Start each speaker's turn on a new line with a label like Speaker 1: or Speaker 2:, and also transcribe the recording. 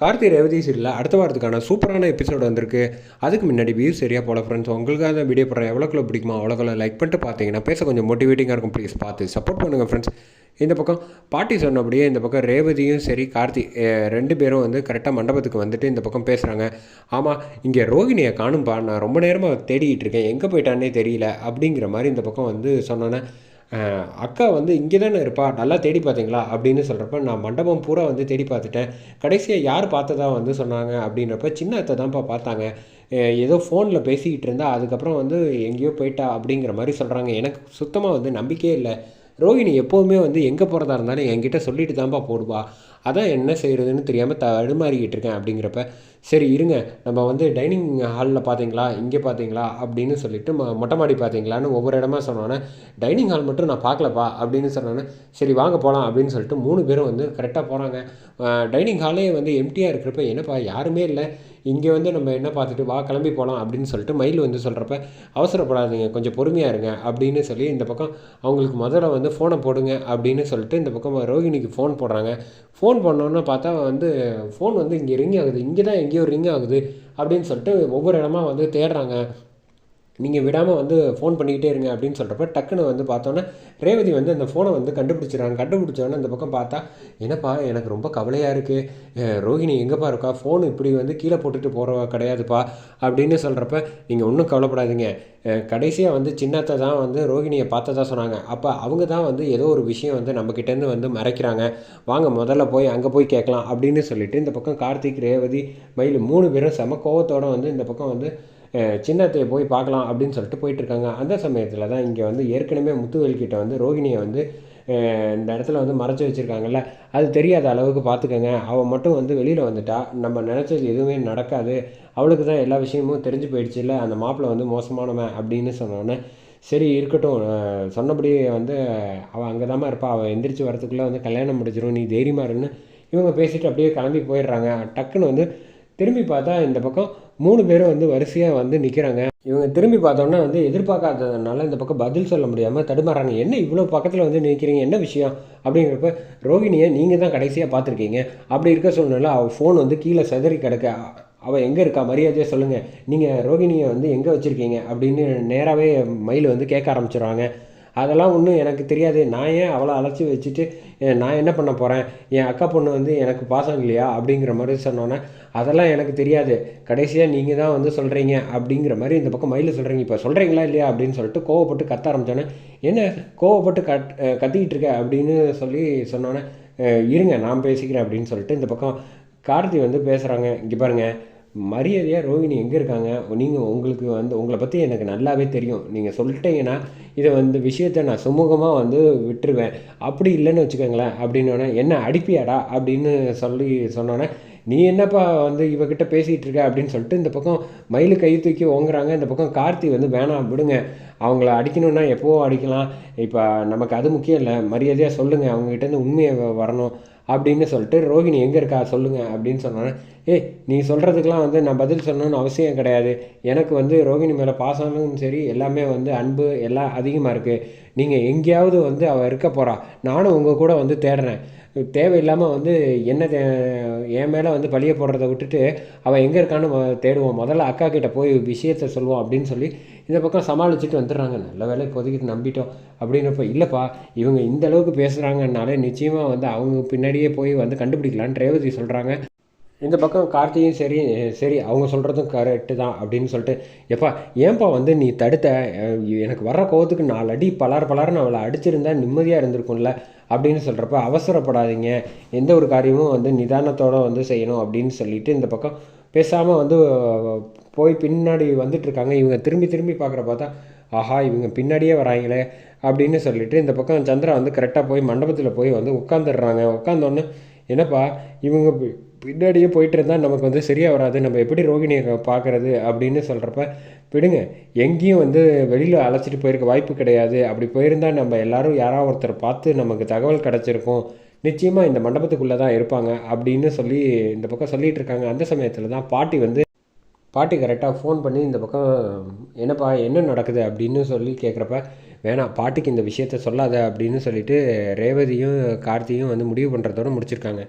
Speaker 1: கார்த்தி ரேவதி சீரியலில் அடுத்த வாரத்துக்கான சூப்பரான எபிசோடு வந்திருக்கு. அதுக்கு முன்னாடி வியூ சரியாக போல ஃப்ரெண்ட்ஸ் உங்களுக்காக தான் வீடியோ போடுறேன் எவ்வளோக்குள்ள பிடிக்குமா அவ்வளோக்குள்ள லைக் பண்ணிட்டு பார்த்தீங்கன்னா பேச கொஞ்சம் மோட்டிவேட்டிங்காக இருக்கும். ப்ளீஸ் பார்த்து சப்போர்ட் பண்ணுங்கள் ஃப்ரெண்ட்ஸ் இந்த பக்கம் பாட்டி சொன்னபடியே இந்த பக்கம் ரேவதியும் சரி கார்த்தி ரெண்டு பேரும் வந்து கரெக்டாக மண்டபத்துக்கு வந்துட்டு இந்த பக்கம் பேசுகிறாங்க ஆமாம் இங்கே ரோகிணியை காணும்பா. நான் ரொம்ப நேரமாக தேடிக்கிட்டு இருக்கேன். எங்கே போயிட்டானே தெரியல அப்படிங்கிற மாதிரி இந்த பக்கம் வந்து சொன்னோன்னே அக்கா வந்து இங்கே தானே இருப்பா? நல்லா தேடி பார்த்தீங்களா? அப்படின்னு சொல்கிறப்ப நான் மண்டபம் பூரா வந்து தேடி பார்த்துட்டேன். கடைசியாக யார் பார்த்ததா வந்து சொன்னாங்க அப்படின்றப்ப சின்ன அத்தை தான்ப்பா பார்த்தாங்க. ஏதோ ஃபோனில் பேசிக்கிட்டு இருந்தா அதுக்கப்புறம் வந்து எங்கேயோ போயிட்டா அப்படிங்கிற மாதிரி சொல்கிறாங்க எனக்கு சுத்தமாக வந்து நம்பிக்கையே இல்லை. ரோஹிணி எப்போவுமே வந்து எங்கே போகிறதா இருந்தாலும் என்கிட்ட சொல்லிட்டு தான்ப்பா போடுவா. அதான் என்ன செய்கிறதுன்னு தெரியாமல் தடுமாறிக்கிட்டு இருக்கேன் அப்படிங்கிறப்ப சரி இருங்க நம்ம வந்து டைனிங் ஹாலில் பார்த்தீங்களா இங்கே பார்த்தீங்களா அப்படின்னு சொல்லிட்டு மொ மொட்டை மாடி பார்த்தீங்களான்னு ஒவ்வொரு இடமா சொன்னோன்னே டைனிங் ஹால் மட்டும் நான் பார்க்கலப்பா அப்படின்னு சொன்னோன்னே சரி வாங்க போகலாம் அப்படின்னு சொல்லிட்டு மூணு பேரும் வந்து கரெக்டாக போகிறாங்க டைனிங் ஹாலே வந்து எம்டியாக இருக்கிறப்ப என்னப்பா யாருமே இல்லை. இங்கே வந்து நம்ம என்ன பார்த்துட்டு வா கிளம்பி போகலாம் அப்படின்னு சொல்லிட்டு மயில் வந்து சொல்கிறப்ப அவசரப்படாதீங்க கொஞ்சம் பொறுமையாக இருங்க அப்படின்னு சொல்லி இந்த பக்கம் அவங்களுக்கு முதல்ல வந்து ஃபோனை போடுங்க அப்படின்னு சொல்லிட்டு இந்த பக்கம் ரோஹிணிக்கு ஃபோன் போடுறாங்க. ஃபோன் பண்ணோன்னு பார்த்தா வந்து ஃபோன் வந்து இங்கே ரிங் ஆகுது இங்கே தான் எங்கேயோ ரிங் ஆகுது அப்படின்னு சொல்லிட்டு ஒவ்வொரு இடமா வந்து தேடுறாங்க. நீங்கள் விடாமல் வந்து ஃபோன் பண்ணிக்கிட்டே இருங்க அப்படின்னு சொல்கிறப்ப டக்குன்னு வந்து பார்த்தோன்னே ரேவதி வந்து அந்த ஃபோனை வந்து கண்டுபிடிச்சிடறாங்க. கண்டுபிடிச்சோன்னே அந்த பக்கம் பார்த்தா என்னப்பா எனக்கு ரொம்ப கவலையாக இருக்குது ரோஹிணி எங்கேப்பா இருக்கா? ஃபோன் இப்படி வந்து கீழே போட்டுட்டு போகிற கிடையாதுப்பா அப்படின்னு சொல்கிறப்ப நீங்கள் ஒன்றும் கவலைப்படாதீங்க. கடைசியாக வந்து சின்னத்தை தான் வந்து ரோஹிணியை பார்த்ததா சொன்னாங்க. அப்போ அவங்க தான் வந்து ஏதோ ஒரு விஷயம் வந்து நம்மக்கிட்டேருந்து வந்து மறைக்கிறாங்க. வாங்க முதல்ல போய் அங்கே போய் கேட்கலாம் அப்படின்னு சொல்லிட்டு இந்த பக்கம் கார்த்திக் ரேவதி மயில் மூணு பேரும் செம கோவத்தோடு வந்து இந்த பக்கம் வந்து சின்னத்தை போய் பார்க்கலாம் அப்படின்னு சொல்லிட்டு போயிட்டுருக்காங்க. அந்த சமயத்தில் தான் இங்கே வந்து ஏற்கனவே முத்துவேல்கிட்ட வந்து ரோகிணியை வந்து இந்த இடத்துல வந்து மறைச்சி வச்சுருக்காங்கல்ல. அது தெரியாத அளவுக்கு பார்த்துக்கோங்க. அவள் மட்டும் வந்து வெளியில் வந்துட்டா. நம்ம நினச்சது எதுவுமே நடக்காது. அவளுக்கு தான் எல்லா விஷயமும் தெரிஞ்சு போயிடுச்சுல்ல. அந்த மாப்பிள்ளை வந்து மோசமானவன் அப்படின்னு சொன்னோன்னே சரி இருக்கட்டும். சொன்னபடி வந்து அவள் அங்கே தான் இருப்பா. அவள் எந்திரிச்சு வரத்துக்குள்ளே வந்து கல்யாணம் முடிச்சிடும் நீ தைரியமாக இருன்னு இவங்க பேசிட்டு அப்படியே கிளம்பி போயிடுறாங்க. டக்குன்னு வந்து திரும்பி பார்த்தா இந்த பக்கம் மூணு பேரும் வந்து வரிசையாக வந்து நிற்கிறாங்க இவங்க திரும்பி பார்த்தோன்னா வந்து எதிர்பார்க்காததுனால இந்த பக்கம் பதில் சொல்ல முடியாமல் தடுமாறாங்க. என்ன இவ்வளோ பக்கத்தில் வந்து நிற்கிறீங்க என்ன விஷயம்? அப்படிங்கிறப்ப ரோகிணியை நீங்கள் தான் கடைசியாக பார்த்துருக்கீங்க. அப்படி இருக்க சூழ்நிலை அவள் ஃபோன் வந்து கீழே சிதறி கிடக்க. அவள் எங்கே இருக்கா? மரியாதையாக சொல்லுங்கள் நீங்கள் ரோகிணியை வந்து எங்கே வச்சுருக்கீங்க? அப்படின்னு நேராகவே மயில் வந்து கேட்க ஆரம்பிச்சிடுறாங்க அதெல்லாம் ஒன்றும் எனக்கு தெரியாது. நான் ஏன் அவளை அழைச்சி வச்சுட்டு நான் என்ன பண்ண போகிறேன் என் அக்கா பொண்ணு வந்து எனக்கு பாசம் இல்லையா? அப்படிங்கிற மாதிரி சொன்னோன்னே அதெல்லாம் எனக்கு தெரியாது. கடைசியாக நீங்கள் தான் வந்து சொல்கிறீங்க அப்படிங்கிற மாதிரி இந்த பக்கம் மயில் சொல்கிறீங்க இப்போ சொல்கிறீங்களா இல்லையா? அப்படின்னு சொல்லிட்டு கோவப்பட்டு கத்த ஆரம்பித்தோன்னே என்ன? கோவப்பட்டு கட் கத்திக்கிட்டு இருக்க? அப்படின்னு சொல்லி சொன்னோன்னே இருங்க நான் பேசிக்கிறேன். அப்படின்னு சொல்லிட்டு இந்த பக்கம் கார்த்தி வந்து பேசுகிறாங்க இங்கே பாருங்கள் மரியாதையாக ரோஹிணி எங்கே இருக்காங்க? நீங்கள் உங்களுக்கு வந்து உங்களை பற்றி எனக்கு நல்லாவே தெரியும். நீங்கள் சொல்லிட்டீங்கன்னா இதை வந்து விஷயத்தை நான் சுமூகமாக வந்து விட்டுருவேன். அப்படி இல்லைன்னு வச்சுக்கோங்களேன். அப்படின்னோடனே என்ன அடிப்பியாடா? அப்படின்னு சொல்லி சொன்னோன்னே நீ என்னப்பா வந்து இவகிட்ட பேசிகிட்டு இருக்க அப்படின்னு சொல்லிட்டு இந்த பக்கம் மயில் கை தூக்கி ஓங்குறாங்க. இந்த பக்கம் கார்த்தி வந்து வேணாம் விடுங்க. அவங்கள அடிக்கணும்னா எப்போவோ அடிக்கலாம்? இப்போ நமக்கு அது முக்கியம் இல்லை. மரியாதையாக சொல்லுங்கள் அவங்ககிட்டேருந்து உண்மையை வரணும் அப்படின்னு சொல்லிட்டு ரோஹிணி எங்கே இருக்கா? சொல்லுங்கள் அப்படின்னு சொன்னாங்க ஏய் நீ சொல்கிறதுக்கெலாம் வந்து நான் பதில் சொல்லணும்னு அவசியம் கிடையாது. எனக்கு வந்து ரோகிணி மேலே பாசமும் சரி எல்லாமே வந்து அன்பு எல்லாம் அதிகமாக இருக்குது நீங்கள் எங்கேயாவது வந்து அவள் இருக்க போகிறா நானும் உங்கள் கூட வந்து தேடுறேன். தேவையில்லாமல் வந்து என்ன தே என் மேலே வந்து பழிய போடுறத விட்டுட்டு அவன் எங்கே இருக்கான்னு தேடுவோம். முதல்ல அக்கா கிட்ட போய் விஷயத்த சொல்லுவோம் அப்படின்னு சொல்லி இந்த பக்கம் சமாளிச்சுட்டு வந்துடுறாங்க. நல்ல வேலை இப்போதைக்கு நம்பிட்டோம் அப்படின்றப்ப இல்லைப்பா இவங்க இந்த அளவுக்கு பேசுகிறாங்கனாலே நிச்சயமாக வந்து அவங்க பின்னாடியே போய் வந்து கண்டுபிடிக்கலான்னு ரேவதி சொல்கிறாங்க இந்த பக்கம் கார்த்தியும் சரி சரி அவங்க சொல்கிறதும் கரெக்டு தான் அப்படின்னு சொல்லிட்டு எப்பா ஏன்பா வந்து நீ தடுத்த? எனக்கு வர்ற கோவத்துக்கு நாலு அடி பலார் பலார்னு அவளை அடிச்சிருந்தா நிம்மதியாக இருந்திருக்கும்ல அப்படின்னு சொல்கிறப்ப அவசரப்படாதீங்க. எந்த ஒரு காரியமும் வந்து நிதானத்தோடு வந்து செய்யணும் அப்படின்னு சொல்லிட்டு இந்த பக்கம் பேசாமல் வந்து போய் பின்னாடி வந்துட்டுருக்காங்க இவங்க திரும்பி திரும்பி பார்க்குற பார்த்தா ஆஹா இவங்க பின்னாடியே வராங்களே அப்படின்னு சொல்லிட்டு இந்த பக்கம் சந்திரா வந்து கரெக்டாக போய் மண்டபத்தில் போய் வந்து உட்காந்துடுறாங்க உட்காந்தோன்னே என்னப்பா இவங்க பின்னாடியே போயிட்டு இருந்தால் நமக்கு வந்து சரியாக வராது. நம்ம எப்படி ரோகிணியை பார்க்குறது அப்படின்னு சொல்கிறப்ப விடுங்க. எங்கேயும் வந்து வெளியில் அழைச்சிட்டு போயிருக்க வாய்ப்பு கிடையாது. அப்படி போயிருந்தால் நம்ம எல்லாரும் யாராவது ஒருத்தர் பார்த்து நமக்கு தகவல் கிடச்சிருக்கும். நிச்சயமாக இந்த மண்டபத்துக்குள்ளே தான் இருப்பாங்க அப்படின்னு சொல்லி இந்த பக்கம் சொல்லிகிட்டு இருக்காங்க. அந்த சமயத்தில் தான் பாட்டி வந்து பாட்டி கரெக்டாக ஃபோன் பண்ணி இந்த பக்கம் என்னப்பா என்ன நடக்குது? அப்படின்னு சொல்லி கேட்குறப்ப வேணாம் பாட்டிக்கு இந்த விஷயத்த சொல்லாத அப்படின்னு சொல்லிட்டு ரேவதியும் கார்த்தியும் வந்து முடிவு பண்ணுறதோட முடிச்சிருக்காங்க.